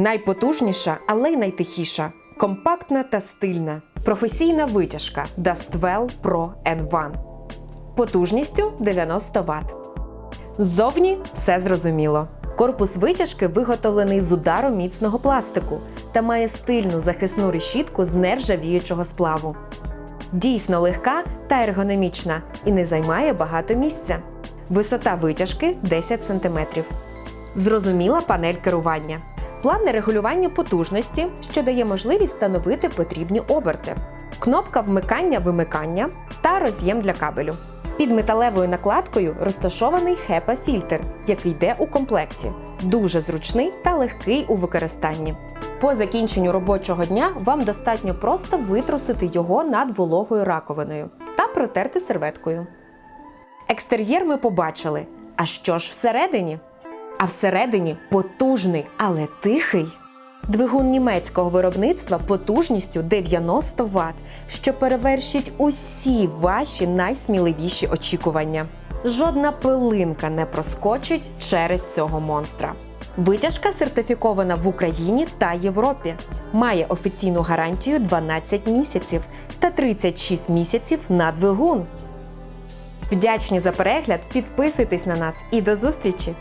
Найпотужніша, але й найтихіша, компактна та стильна. Професійна витяжка Dustwell Pro N1. Потужністю 90 Вт. Ззовні все зрозуміло. Корпус витяжки виготовлений з удару міцного пластику та має стильну захисну решітку з нержавіючого сплаву. Дійсно легка та ергономічна і не займає багато місця. Висота витяжки 10 см. Зрозуміла панель керування. Плавне регулювання потужності, що дає можливість встановити потрібні оберти. Кнопка вмикання-вимикання та роз'єм для кабелю. Під металевою накладкою розташований HEPA-фільтр, який йде у комплекті. Дуже зручний та легкий у використанні. По закінченню робочого дня вам достатньо просто витрусити його над вологою раковиною та протерти серветкою. Екстер'єр ми побачили. А що ж всередині? А всередині потужний, але тихий. Двигун німецького виробництва потужністю 90 Вт, що перевершить усі ваші найсміливіші очікування. Жодна пилинка не проскочить через цього монстра. Витяжка сертифікована в Україні та Європі. Має офіційну гарантію 12 місяців та 36 місяців на двигун. Вдячні за перегляд, підписуйтесь на нас і до зустрічі!